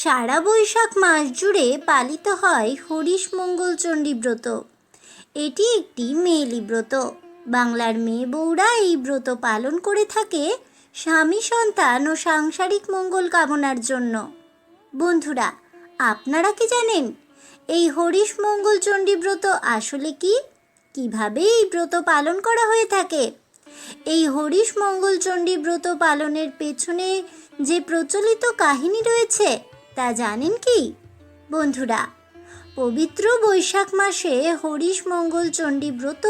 সারা বৈশাখ মাস জুড়ে পালিত হয় হরিশ মঙ্গল চণ্ডী ব্রত। এটি একটি মেয়েলি ব্রত। বাংলার মেয়ে বউরা এই ব্রত পালন করে থাকে স্বামী, সন্তান ও সাংসারিক মঙ্গল কামনার জন্য। বন্ধুরা, আপনারা কি জানেন এই হরিশ মঙ্গল চণ্ডী ব্রত আসলে কি? কীভাবে এই ব্রত পালন করা হয়ে থাকে? এই হরিশ মঙ্গল চণ্ডী ব্রত পালনের পেছনে যে প্রচলিত কাহিনী রয়েছে তা জানেন কি? বন্ধুরা, পবিত্র বৈশাখ মাসে হরিশ মঙ্গল চণ্ডী ব্রত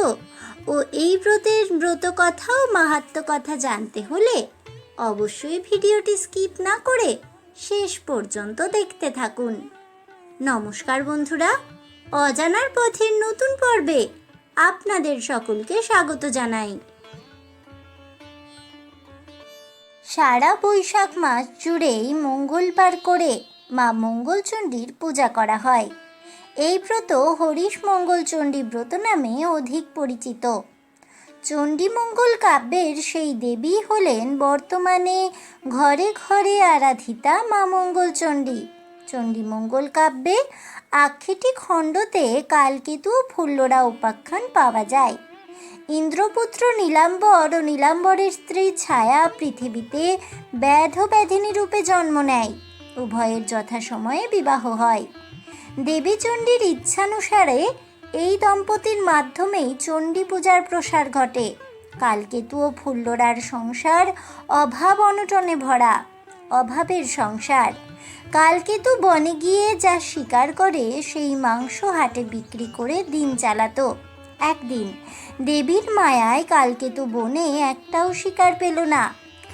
ও এই ব্রতের ব্রত কথা ও মাহাত্ম কথা জানতে হলে অবশ্যই ভিডিওটি স্কিপ না করে শেষ পর্যন্ত দেখতে থাকুন। নমস্কার বন্ধুরা, অজানার পথের নতুন পর্বে আপনাদের সকলকে স্বাগত জানাই। সারা বৈশাখ মাস জুড়েই মঙ্গলবার করে মা মঙ্গলচণ্ডীর পূজা করা হয়। এই ব্রত হরিশ মঙ্গলচণ্ডী ব্রত নামে অধিক পরিচিত। চণ্ডীমঙ্গল কাব্যের সেই দেবী হলেন বর্তমানে ঘরে ঘরে আরাধিতা মা মঙ্গলচণ্ডী। চণ্ডীমঙ্গল কাব্যে আক্ষেটি খণ্ডতে কালকেতু ফুল্লরা উপাখ্যান পাওয়া যায়। ইন্দ্রপুত্র নীলাম্বর ও নীলাম্বরের স্ত্রী ছায়া পৃথিবীতে ব্যাধ ব্যাধিনী রূপে জন্ম নেয়। উভয়ের যথাসময়ে বিবাহ হয়। দেবী চণ্ডীর ইচ্ছানুসারে এই দম্পতির মাধ্যমেই চণ্ডী পূজার প্রসার ঘটে। কালকেতু ও ফুল্লরার সংসার অভাব অনটনে ভরা, অভাবের সংসার। কালকেতু বনে গিয়ে যা শিকার করে সেই মাংস হাটে বিক্রি করে দিন চালাতো। একদিন দেবীর মায়ায় কালকেতু বনে একটাও শিকার পেল না।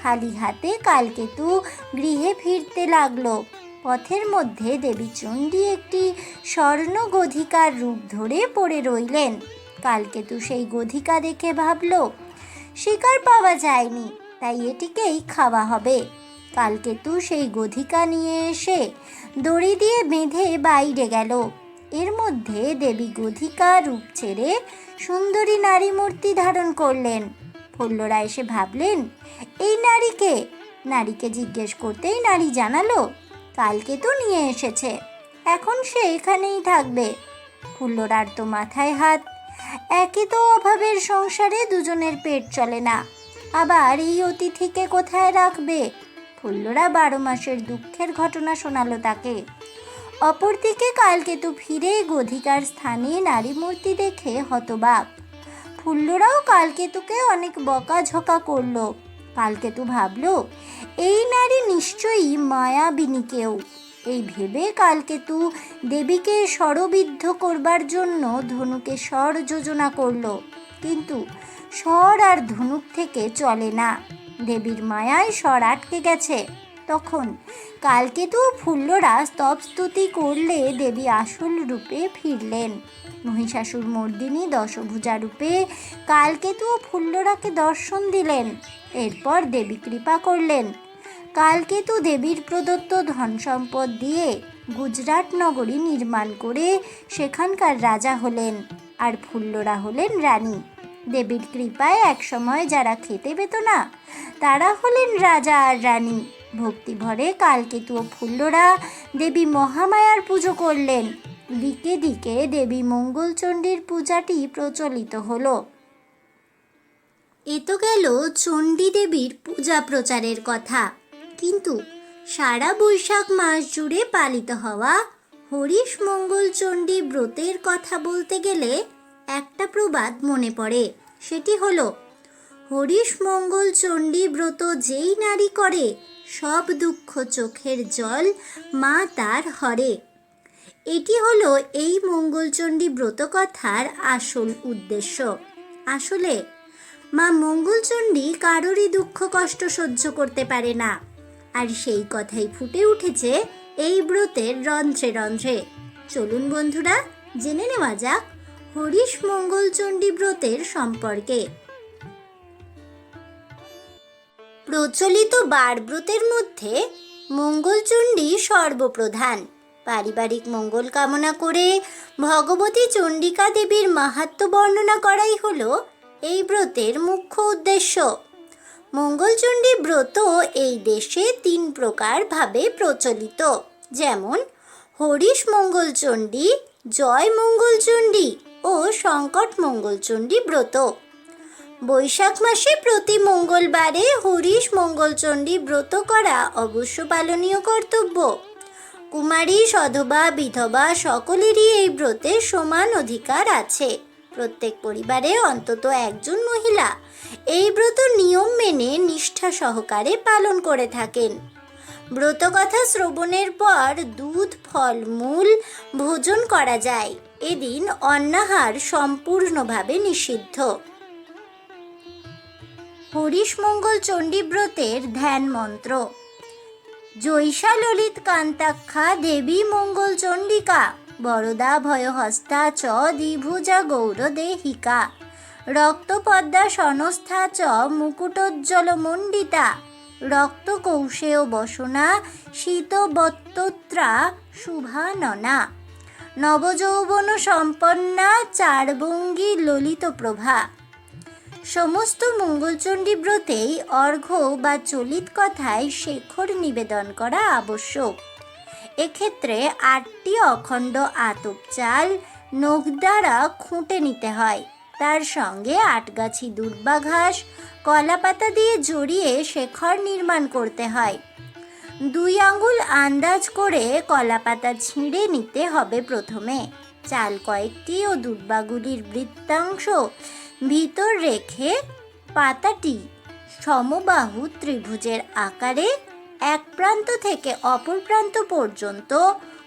খালি হাতে কালকেতু গৃহে ফিরতে লাগল। পথের মধ্যে দেবী চণ্ডী একটি স্বর্ণ গধিকার রূপ ধরে পড়ে রইলেন। কালকেতু সেই গধিকা দেখে ভাবল, শিকার পাওয়া যায়নি, তাই এটিকেই খাওয়া হবে। কালকেতু সেই গধিকা নিয়ে এসে দড়ি দিয়ে বেঁধে বাইরে গেল। এর মধ্যে দেবী গধিকা রূপ ছেড়ে সুন্দরী নারী মূর্তি ধারণ করলেন। ফুল্লরা এসে ভাবলেন, এই নারীকে? নারীকে জিজ্ঞেস করতেই নারী জানালো, কালকে তো নিয়ে এসেছে, এখন সে এখানেই থাকবে। ফুল্লরার তো মাথায় হাত একই তো অভাবের সংসারে দুজনের পেট চলে না, আবার এই অতিথিকে কোথায় রাখবে? ফুল্লরা বারো মাসের দুঃখের ঘটনা শোনালো তাকে। অপরদিকে কালকেতু ফিরে গধিকার স্থানে নারী মূর্তি দেখে হতবাক। ফুল্লরাও কালকেতুকে অনেক বকাঝকা করল। কালকেতু ভাবল, এই নারী নিশ্চয়ই মায়াবিনী কেউ। এই ভেবে কালকেতু দেবীকে স্বরবিদ্ধ করবার জন্য ধনুকে স্বর যোজনা করল। কিন্তু স্বর আর ধনুক থেকে চলে না। দেবীর মায়ায় স্বর আটকে গেছে। তখন। কালকেতু ফুল্লরা স্তবস্তুতি করলে দেবী আসল রূপে ফিরলেন। মহিষাসুর মর্দিনী দশভুজা রূপে কালকেতু ফুল্লরাকে দর্শন দিলেন, এরপর দেবী কৃপা করলেন। কালকেতু দেবীর প্রদত্ত ধন সম্পদ দিয়ে গুজরাট নগরী নির্মাণ করে সেখানকার রাজা হলেন আর ফুল্লরা হলেন রানী। দেবীর কৃপায় একসময় যারা খেতে পেত না, তারা হলেন রাজা আর রানী। ভক্তিভরে কালকেতু ও ফুল্লরা দেবী মহামায়ার পুজো করলেন। দিকে দিকে দেবী মঙ্গলচণ্ডীর পূজাটি প্রচলিত হলো। এ তো গেল চণ্ডী দেবীর পূজা প্রচারের কথা। কিন্তু সারা বৈশাখ মাস জুড়ে পালিত হওয়া হরিশ মঙ্গল চণ্ডী ব্রতের কথা বলতে গেলে একটা প্রবাদ মনে পড়ে। সেটি হলো, হরিশ মঙ্গল চণ্ডী ব্রত যেই নারী করে সব দুঃখ চোখের জল মা তার হরে। এটি হলো এই মঙ্গলচণ্ডী ব্রত কথার আসল উদ্দেশ্য। আসলে, মা মঙ্গলচণ্ডী কারোরই দুঃখ কষ্ট সহ্য করতে পারে না, আর সেই কথাই ফুটে উঠেছে এই ব্রতের রন্ধ্রে রন্ধ্রে। চলুন বন্ধুরা, জেনে নেওয়া যাক হরিশ মঙ্গলচণ্ডী ব্রতের সম্পর্কে। প্রচলিত বার ব্রতের মধ্যে মঙ্গলচণ্ডী সর্বপ্রধান। পারিবারিক মঙ্গল কামনা করে ভগবতী চণ্ডিকা দেবীর মাহাত্ম বর্ণনা করাই হল এই ব্রতের মুখ্য উদ্দেশ্য। মঙ্গলচণ্ডী ব্রত এই দেশে তিন প্রকার ভাবে প্রচলিত। যেমন, হরিশ মঙ্গলচণ্ডী, জয় মঙ্গলচণ্ডী ও সংকট মঙ্গলচণ্ডী ব্রত। বৈশাখ মাসে প্রতি মঙ্গলবারে হরিশ মঙ্গলচণ্ডী ব্রত করা অবশ্য পালনীয় কর্তব্য। কুমারী, সধবা, বিধবা সকলেরই এই ব্রতে সমান অধিকার আছে। প্রত্যেক পরিবারে অন্তত একজন মহিলা এই ব্রত নিয়ম মেনে নিষ্ঠা সহকারে পালন করে থাকেন। ব্রতকথা শ্রবণের পর দুধ, ফল, মূল ভোজন করা যায়। এদিন অন্নাহার সম্পূর্ণভাবে নিষিদ্ধ। হরিশ মঙ্গল চণ্ডীব্রতের ধ্যান মন্ত্র জৈষা ললিত কান্তাক্ষা দেবী মঙ্গল চণ্ডিকা বরদা ভয়হস্তা চ দ্বিভুজা গৌর দেহিকা রক্তপদ্মা সনস্থা চ মুকুটোজ্জ্বল মণ্ডিতা রক্ত কৌশেয় বসনা শীতবত্তত্রা শুভাননা নবযৌবন সম্পন্না চারবঙ্গী ললিত প্রভা সমস্ত মঙ্গলচণ্ডী ব্রতেই অর্ঘ্য বা চলিত কথায় শেখর নিবেদন করা আবশ্যক। এক্ষেত্রে আটটি অখণ্ড আতপ চাল নখ দ্বারা খুঁটে নিতে হয়। তার সঙ্গে আটগাছি দুর্বা ঘাস, কলাপাতা দিয়ে জড়িয়ে শেখর নির্মাণ করতে হয়। দুই আঙুল আন্দাজ করে কলাপাতা ছিঁড়ে নিতে হবে প্রথমে। চাল কয়েকটি ও দুর্বাগুলির বৃত্তাংশ ভিতর রেখে পাতাটি সমবাহু ত্রিভুজের আকারে এক প্রান্ত থেকে অপর প্রান্ত পর্যন্ত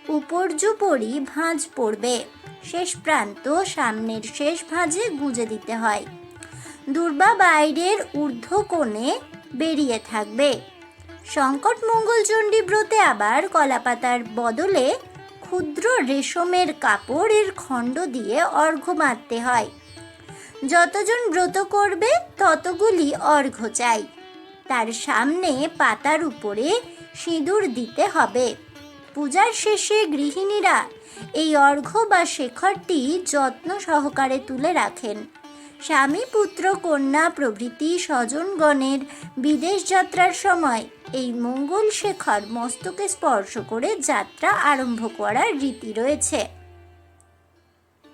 উপর্যুপরি ভাঁজ পড়বে। শেষ প্রান্ত সামনের শেষ ভাঁজে গুঁজে দিতে হয়। দুর্বা বাইরের ঊর্ধ্ব কোণে বেরিয়ে থাকবে। সংকট মঙ্গলচণ্ডী ব্রতে আবার কলাপাতার বদলে ক্ষুদ্র রেশমের কাপড়ের খণ্ড দিয়ে অর্ঘ্য মারতে হয়। যতজন ব্রত করবে, ততগুলি অর্ঘ্য চাই। তার সামনে পাতার উপরে সিঁদুর দিতে হবে। পূজার শেষে গৃহিণীরা এই অর্ঘ্য বা শেখরটি যত্ন সহকারে তুলে রাখেন। স্বামী, পুত্র, কন্যা, প্রভৃতি, স্বজনগণের বিদেশ যাত্রার সময় এই মঙ্গল শেখর মস্তকে স্পর্শ করে যাত্রা আরম্ভ করার রীতি রয়েছে।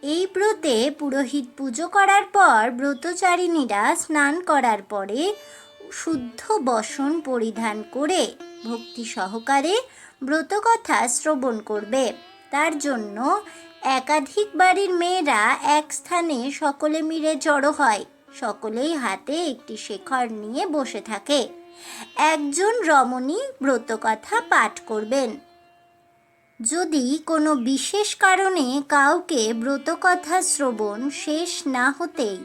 এই ব্রতে পুরোহিত পুজো করার পর ব্রতচারিণীরা স্নান করার পরে শুদ্ধ বসন পরিধান করে ভক্তি সহকারে ব্রতকথা শ্রবণ করবে। তার জন্য একাধিক বাড়ির মেয়েরা এক স্থানে সকলে মিলে জড়ো হয়। সকলেই হাতে একটি শেখর নিয়ে বসে থাকে। একজন রমণী ব্রতকথা পাঠ করবেন। যদি কোনো বিশেষ কারণে কাউকে ব্রতকথা শ্রবণ শেষ না হতেই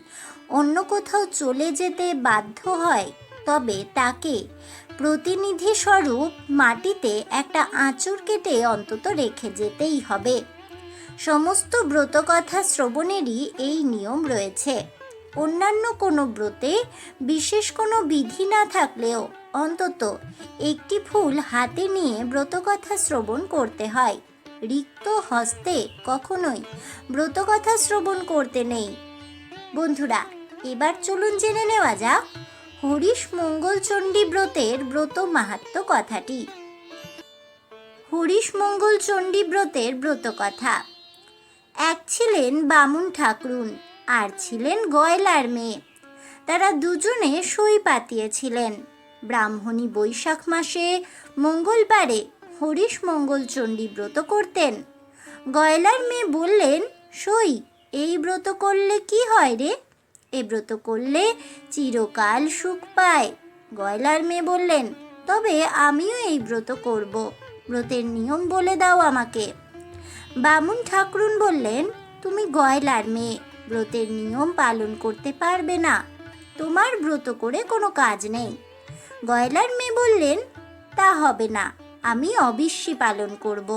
অন্য কোথাও চলে যেতে বাধ্য হয়, তবে তাকে প্রতিনিধি স্বরূপ মাটিতে একটা আঁচড় কেটে অন্তত রেখে যেতেই হবে। সমস্ত ব্রতকথা শ্রবণেরই এই নিয়ম রয়েছে। অন্যান্য কোনো ব্রতে বিশেষ কোনো বিধি না থাকলেও অন্তত একটি ফুল হাতে নিয়ে ব্রতকথা শ্রবণ করতে হয়। রিক্ত হস্তে কখনোই ব্রতকথা শ্রবণ করতে নেই। বন্ধুরা, এবার চলুন জেনে নেওয়া যাক হরিশ মঙ্গলচণ্ডী ব্রতের ব্রত মাহাত্ম কথাটি। হরিশ মঙ্গলচণ্ডী ব্রতের ব্রত কথা। এক ছিলেন বামুন ঠাকরুন, আর ছিলেন গয়লার মেয়ে। তারা দুজনে সই পাতিয়েছিলেন। ব্রাহ্মণী বৈশাখ মাসে মঙ্গলবারে হরিশ মঙ্গলচণ্ডী ব্রত করতেন। গয়লার মেয়ে বললেন, সই, এই ব্রত করলে কি হয় রে? এ ব্রত করলে চিরকাল সুখ পায়। গয়লার মেয়ে বললেন, তবে আমিও এই ব্রত করব। ব্রতের নিয়ম বলে দাও আমাকে। বামুন ঠাকুরুন বললেন, তুমি গয়লার মেয়ে, ব্রতের নিয়ম পালন করতে পারবে না। তোমার ব্রত করে কোনো কাজ নেই। গয়লার মেয়ে বললেন, তা হবে না, আমি অবিশ্যি পালন করব।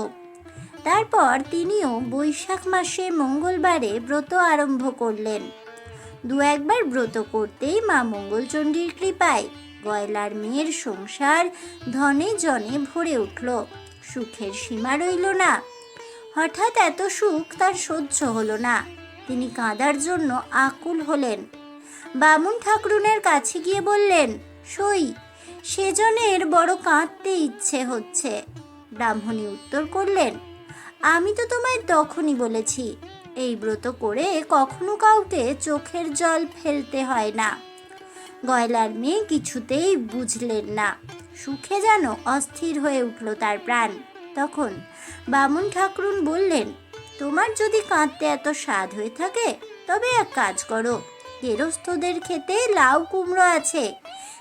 তারপর তিনিও বৈশাখ মাসে মঙ্গলবারে ব্রত আরম্ভ করলেন। দু একবার ব্রত করতেই মা মঙ্গলচণ্ডীর কৃপায় গয়লার মেয়ের সংসার ধনে জনে ভরে উঠল, সুখের সীমা রইল না। হঠাৎ এত সুখ তার সহ্য হলো না, তিনি কাঁদার জন্য আকুল হলেন। বামুন ঠাকুরুনের কাছে গিয়ে বললেন, সই সেজনের বড় কাঁদতে ইচ্ছে হচ্ছে। ব্রাহ্মণী উত্তর করলেন, আমি তো তোমায় তখনই বলেছি, এই ব্রত করে কখনো কাউকে চোখের জল ফেলতে হয় না। গয়লার মেয়ে কিছুতেই বুঝলেন না, সুখে যেন অস্থির হয়ে উঠল তার প্রাণ। তখন বামুন ঠাকুরুন বললেন, তোমার যদি কাঁদতে এত স্বাদ হয়ে থাকে, তবে এক কাজ করো, গেরস্থদের খেতে লাউ কুমড়ো আছে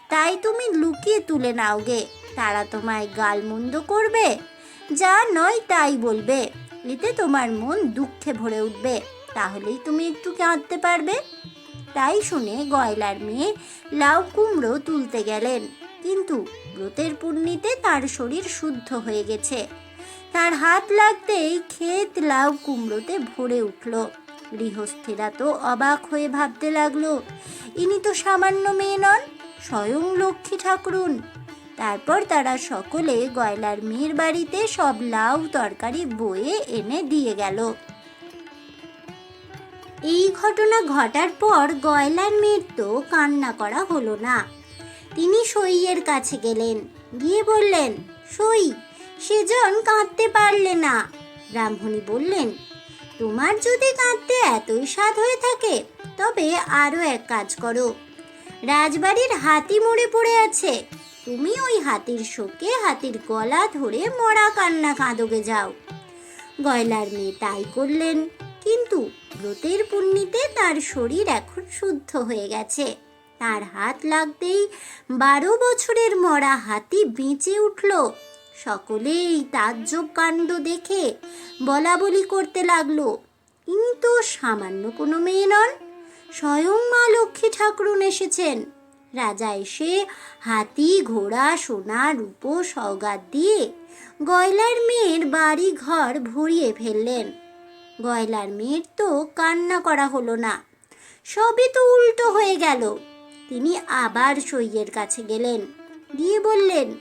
তাই তুমি লুকিয়ে তুলে নাও গে। তারা তোমায় গালমন্দ করবে। যা নয় তাই বলবে। এতে তোমার মন দুঃখে ভরে উঠবে। তাহলেই তুমি একটু কাঁদতে পারবে। তাই শুনে গয়লার মেয়ে লাউ কুমড়ো তুলতে গেলেন। কিন্তু ব্রতের পুণ্যিতে তার শরীর শুদ্ধ হয়ে গেছে। তার হাত লাগতেই ক্ষেত লাউ কুমড়োতে ভরে উঠল। গৃহস্থেরা তো অবাক হয়ে ভাবতে লাগল, ইনি তো সামান্য মেয়ে নন স্বয়ং লক্ষ্মী ঠাকুরুন। তারপর তারা সকলে গয়লার মেয়ের বাড়িতে সব লাউ তরকারি বয়ে এনে দিয়ে গেল। এই ঘটনা ঘটার পর গয়লার মেয়ের তো কান্না করা হলো না। তিনি সইয়ের কাছে গেলেন, গিয়ে বললেন, সই, সেজন কাঁদতে পারলে না। ব্রাহ্মণী বললেন, তোমার যদি কাঁদতে এতই স্বাদ হয়ে থাকে, তবে আরও এক কাজ করো। রাজবাড়ির হাতি মরে পড়ে আছে। তুমি ওই হাতির শোকে হাতির গলা ধরে মরা কান্না কাঁদোগে যাও। গয়লার মেয়ে তাই করলেন, কিন্তু ব্রতের পুণ্যিতে তার শরীর এখন শুদ্ধ হয়ে গেছে। তার হাত লাগতেই বারো বছরের মরা হাতি বেঁচে উঠল। সকলেই তাজ্জব কাণ্ড দেখে বলা বলি করতে লাগল। ইনি তো সামান্য কোনো মেয়ে নন স্বয়ং মা লক্ষ্মী ঠাকুরুন এসেছেন। রাজা এসে হাতি, ঘোড়া, সোনা, রূপো, সওগাত দিয়ে গয়লার মেয়ের বাড়ি ঘর ভরিয়ে ফেললেন। গয়লার মেয়ের তো কান্না করা হলো না। সবই তো উল্টো হয়ে গেল। তিনি আবার সইয়ের কাছে গেলেন। দিয়ে বললেন,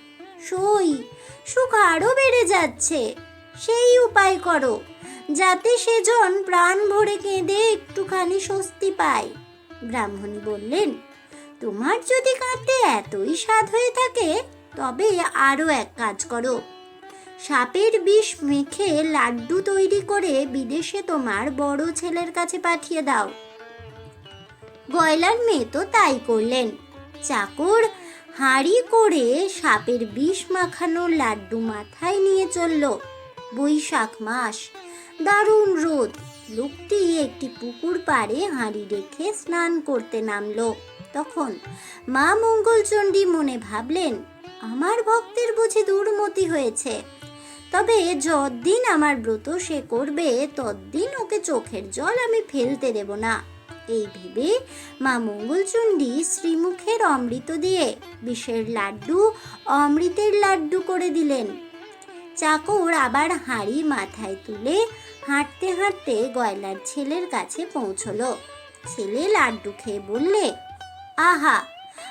সই, সুখ আরও বেড়ে যাচ্ছে। সেই উপায় করো। যাতে সেজন প্রাণ ভরে কেঁদে একটুখানি স্বস্তি পায়। ব্রাহ্মণী বললেন, তোমার যদি কাঁদতে এতই স্বাদ হয়ে থাকে, তবে আরও এক কাজ করো। সাপের বিষ মেখে লাড্ডু তৈরি করে বিদেশে তোমার বড় ছেলের কাছে পাঠিয়ে দাও। গয়লার মেয়ে তো তাই করলেন। চাকর হাঁড়ি করে সাপের বিষ মাখানো লাড্ডু মাথায় নিয়ে চলল। বৈশাখ মাস দারুণ রোদ। লোকটি একটি পুকুর পাড়ে হাঁড়ি রেখে স্নান করতে নামলো। তখন মা মঙ্গলচণ্ডী মনে ভাবলেন, আমার ভক্তের বুঝি দুর্মতি হয়েছে। তবে যতদিন আমার ব্রত সে করবে ততদিন ওকে চোখের জল আমি ফেলতে দেব না। এই ভেবে মা মঙ্গলচণ্ডী শ্রীমুখের অমৃত দিয়ে বিষের লাড্ডু অমৃতের লাড্ডু করে দিলেন। চাকর আবার হাঁড়ি মাথায় তুলে হাঁটতে হাঁটতে গয়লার ছেলের কাছে পৌঁছলো। ছেলে লাড্ডু খেয়ে বললে, আহা,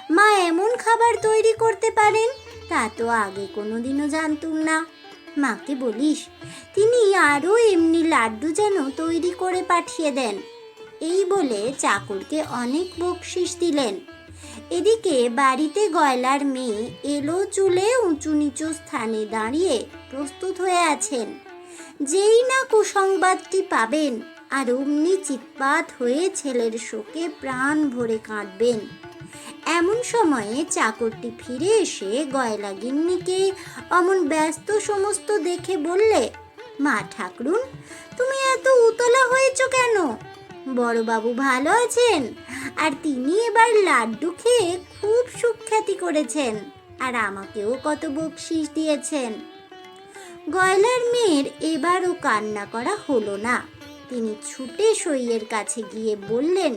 মা এমন খাবার তৈরি করতে পারেন? তা তো আগে কোনোদিনও জানতুম না। মাকে বলিস, তিনি আরও এমনি লাড্ডু যেন তৈরি করে পাঠিয়ে দেন। এই বলে চাকরকে অনেক বকশিস দিলেন। এদিকে বাড়িতে গয়লার মেয়ে এলো চুলে উঁচু নিচু স্থানে দাঁড়িয়ে প্রস্তুত হয়ে আছেন। যেই না কুসংবাদটি পাবেন আর অমনি চিৎপাত হয়ে ছেলের শোকে প্রাণ ভরে কাঁদবেন। এমন সময়ে চাকরটি ফিরে এসে গয়লা গিন্নিকে অমন ব্যস্ত সমস্ত দেখে বললে, মা ঠাকরুন, তুমি এত উতলা হয়েছ কেন? বড়বাবু ভালো আছেন? আর তিনি এবার লাড্ডু খেয়ে খুব সুখ্যাতি করেছেন আর আমাকেও কত বকশিস দিয়েছেন। গয়লার মেয়ের এবারও কান্না করা হলো না। তিনি ছুটে সইয়ের কাছে গিয়ে বললেন,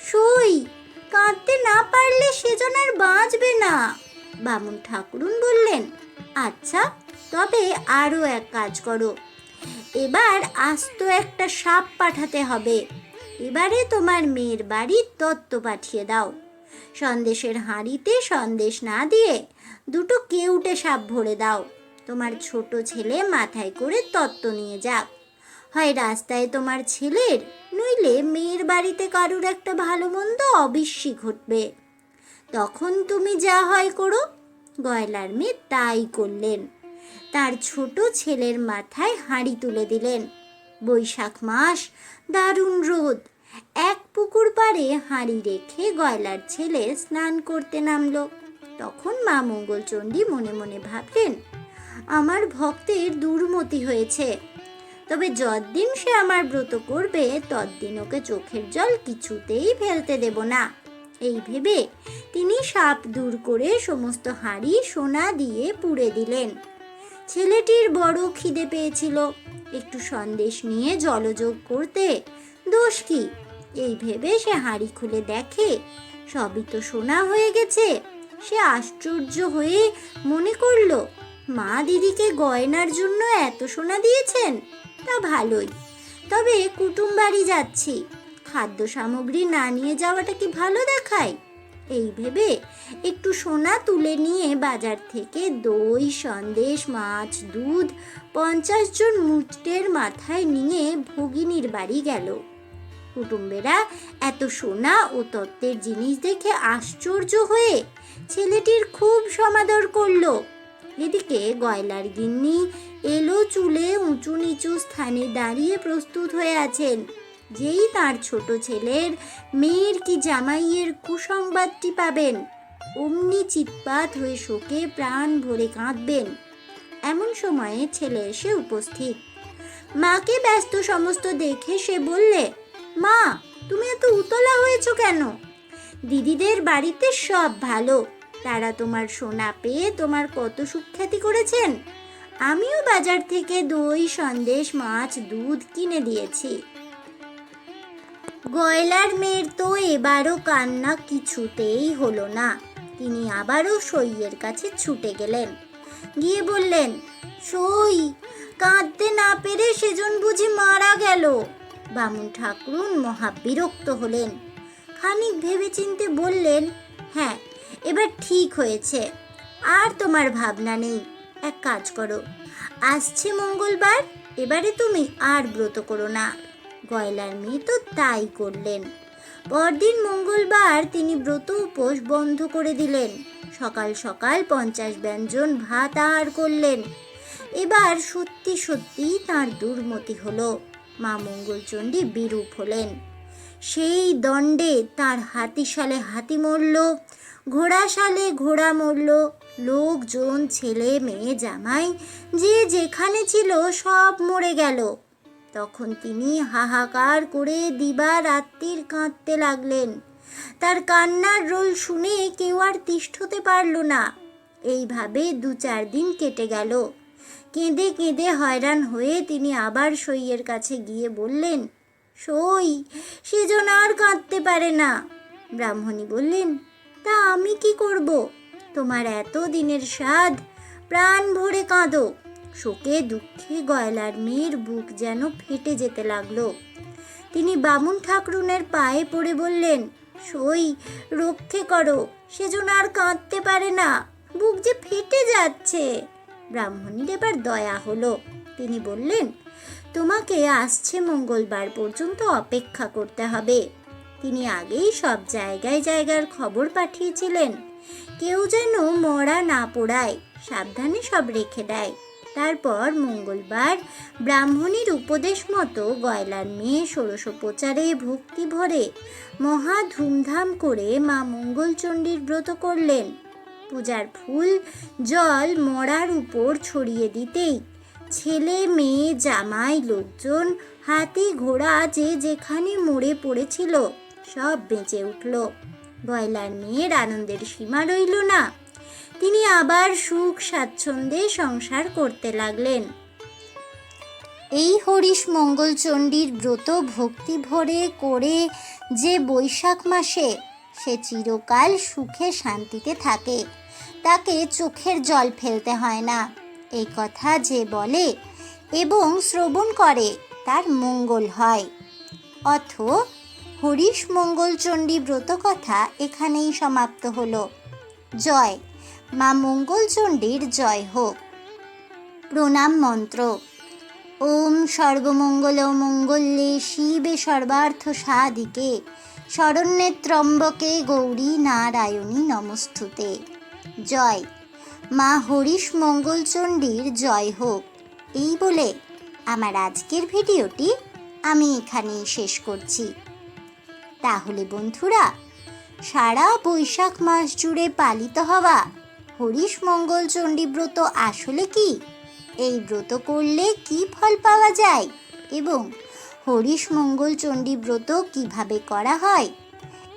সই, কাঁদতে না পারলে সেজন আর বাঁচবে না। বামুন ঠাকুরুন বললেন আচ্ছা তবে আরও এক কাজ করো। এবার আস্ত একটা সাপ পাঠাতে হবে। এবারে তোমার মেয়ের বাড়ির তত্ত্ব পাঠিয়ে দাও। সন্দেশের হাঁড়িতে সন্দেশ না দিয়ে দুটো কেউটে সাপ ভরে দাও। তোমার ছোট ছেলে মাথায় করে তত্ত্ব নিয়ে যাক। হয় রাস্তায় তোমার ছেলের, নইলে মেয়ের বাড়িতে কারুর একটা ভালো মন্দ অবশ্যই ঘটবে। তখন তুমি যা হয় করো। গয়লার মেয়ে তাই করলেন। তার ছোট ছেলের মাথায় হাঁড়ি তুলে দিলেন। বৈশাখ মাস, দারুণ রোদ। এক পুকুর পাড়ে হাঁড়ি রেখে গয়লার ছেলে স্নান করতে নামলো। তখন মা মঙ্গলচণ্ডী মনে মনে ভাবলেন, আমার ভক্তের দুর্মতি হয়েছে। তবে যতদিন সে আমার ব্রত করবে ততদিন ওকে চোখের জল কিছুতেই ফেলতে দেব না। এই ভেবে তিনি সাপ দূর করে সমস্ত হাঁড়ি সোনা দিয়ে পুড়ে দিলেন। ছেলেটির বড় খিদে পেয়েছিল। একটু সন্দেশ নিয়ে জলযোগ করতে। দোষ কি? এই ভেবে সে হাঁড়ি খুলে দেখে, সবই তো সোনা হয়ে গেছে। সে আশ্চর্য হয়ে মনে করল, মা দিদিকে গয়নার জন্য এত সোনা দিয়েছেন? তা ভালোই। তবে কুটুম বাড়ি যাচ্ছি। খাদ্য সামগ্রী না নিয়ে যাওয়াটা কি ভালো দেখায়? এই ভেবে একটু সোনা তুলে নিয়ে বাজার থেকে দই, সন্দেশ, মাছ, দুধ পঞ্চাশ জন মুটের মাথায় নিয়ে ভগিনীর বাড়ি গেল। কুটুম্বেরা এত সোনা ও তত্ত্বের জিনিস দেখে আশ্চর্য হয়ে ছেলেটির খুব সমাদর করল। এদিকে গয়লার গিন্নি এলো চুলে উঁচু নিচু স্থানে দাঁড়িয়ে প্রস্তুত হয়ে আছেন। যেই তার ছোট ছেলের মেয়ের কি জামাইয়ের কুসংবাদটি পাবেন? অমনি চিৎপাত হয়ে শোকে প্রাণ ভরে কাঁদবেন। এমন সময়ে ছেলে এসে উপস্থিত। মাকে ব্যস্ত সমস্ত দেখে সে বললে, মা, তুমি এত উতলা হয়েছো কেন? দিদিদের বাড়িতে সব ভালো। তারা তোমার সোনা পেয়ে তোমার কত সুখ্যাতি করেছেন। আমিও বাজার থেকে দই, সন্দেশ, মাছ, দুধ কিনে দিয়েছি। গয়লার মেয়ের তো এবারও কান্না কিছুতেই হলো না। তিনি আবারও সইয়ের কাছে ছুটে গেলেন। গিয়ে বললেন, সই, কাঁদতে না পেরে সেজন বুঝি মারা গেল। বামুন ঠাকুরুন মহা বিরক্ত হলেন। খানিক ভেবেচিন্তে বললেন হ্যাঁ এবার ঠিক হয়েছে। আর তোমার ভাবনা নেই। এক কাজ করো, আসছে মঙ্গলবার, এবারে তুমি আর ব্রত করো না। গয়লার মেয়ে তো তাই করলেন। পরদিন মঙ্গলবার তিনি ব্রত উপোস বন্ধ করে দিলেন। সকাল সকাল পঞ্চাশ ব্যঞ্জন ভাত আহার করলেন। এবার সত্যি সত্যি তার দুর্মতি হলো। মা মঙ্গলচণ্ডী বিরূপ হলেন। সেই দণ্ডে তার হাতিশালে হাতি মরল ঘোড়া শালে ঘোড়া মরল। লোকজন, ছেলে, মেয়ে, জামাই যে যেখানে ছিল সব মরে গেল। তখন তিনি হাহাকার করে দিবা রাত্রির কাঁদতে লাগলেন। তার কান্নার রোল শুনে কেউ আর তিষ্ঠতে পারল না। এইভাবে দু চার দিন কেটে গেল। কেঁদে কেঁদে হয়রান হয়ে তিনি আবার সইয়ের কাছে গিয়ে বললেন, সই সেজন আর কাঁদতে পারে না। ব্রাহ্মণী বললেন, তা আমি কি করব? তোমার এত দিনের স্বাদ, প্রাণ ভরে কাঁদো। শোকে, দুঃখে গয়লার মেয়ের বুক যেন ফেটে যেতে লাগল। তিনি বামুন ঠাকরুনের পায়ে পড়ে বললেন, সই, রক্ষে করো সেজন আর কাঁদতে পারে না, বুক যে ফেটে যাচ্ছে। ব্রাহ্মণীর এবার দয়া হলো। তিনি বললেন, তোমাকে আসছে মঙ্গলবার পর্যন্ত অপেক্ষা করতে হবে। তিনি আগেই সব জায়গায় জায়গার খবর পাঠিয়েছিলেন, কেউ যেন মরা না পোড়ায়, সাবধানে সব রেখে দেয়। তারপর মঙ্গলবার ব্রাহ্মণীর উপদেশ মতো গয়লার মেয়ে ষোড়শোপচারে ভক্তি ভরে মহা ধুমধাম করে মা মঙ্গলচণ্ডীর ব্রত করলেন। পূজার ফুল, জল মরার উপর ছড়িয়ে দিতেই ছেলে, মেয়ে, জামাই, লোকজন হাতি ঘোড়া যে যেখানে মরে পড়েছিল সব বেঁচে উঠল। গয়লার মেয়ের আনন্দের সীমা রইল না। তিনি আবার সুখ স্বাচ্ছন্দ্যে সংসার করতে লাগলেন। এই হরিশ মঙ্গলচণ্ডীর ব্রত ভক্তি ভরে করে যে বৈশাখ মাসে সে চিরকাল সুখে শান্তিতে থাকে, তাকে চোখের জল ফেলতে হয় না। এই কথা যে বলে এবং শ্রবণ করে তার মঙ্গল হয়। অথ হরিশ মঙ্গলচণ্ডী ব্রত কথা এখানেই সমাপ্ত হলো। জয়। মা মঙ্গলচণ্ডীর জয় হোক। প্রণাম মন্ত্র। ওম সর্বমঙ্গল মঙ্গলে শিবে সর্বার্থ সাধিকে শরণ্যে ত্রম্বকে গৌরী নারায়ণী নমস্তুতে। জয়। মা হরিশ মঙ্গলচণ্ডীর জয় হোক। এই বলে আমার আজকের ভিডিওটি আমি এখানেই শেষ করছি। তাহলে বন্ধুরা, সারা বৈশাখ মাস জুড়ে পালিত হওয়া হরিশ মঙ্গল চণ্ডী ব্রত আসলে কি? এই ব্রত করলে কি ফল পাওয়া যায়? এবং হরিশ মঙ্গল চণ্ডী ব্রত কীভাবে করা হয়?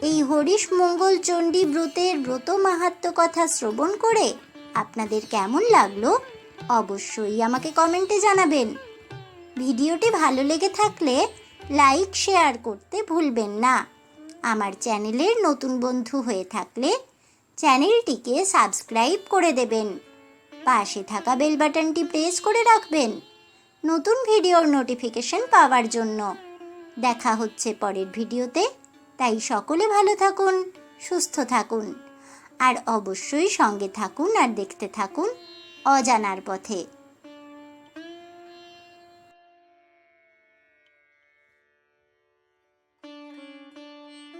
এই হরিশ মঙ্গল চণ্ডী ব্রতের ব্রত মাহাত্ম্য কথা শ্রবণ করে আপনাদের কেমন লাগল অবশ্যই আমাকে কমেন্টে জানাবেন। ভিডিওটি ভালো লেগে থাকলে লাইক, শেয়ার করতে ভুলবেন না। আমার চ্যানেলের নতুন বন্ধু হয়ে থাকলে চ্যানেলটিকে সাবস্ক্রাইব করে দেবেন। পাশে থাকা বেল বাটনটি প্রেস করে রাখবেন। নতুন ভিডিওর নোটিফিকেশন পাওয়ার জন্য। দেখা হচ্ছে পরের ভিডিওতে। তাই সকলে ভালো থাকুন, সুস্থ থাকুন। আর অবশ্যই সঙ্গে থাকুন আর দেখতে থাকুন অজানার পথে।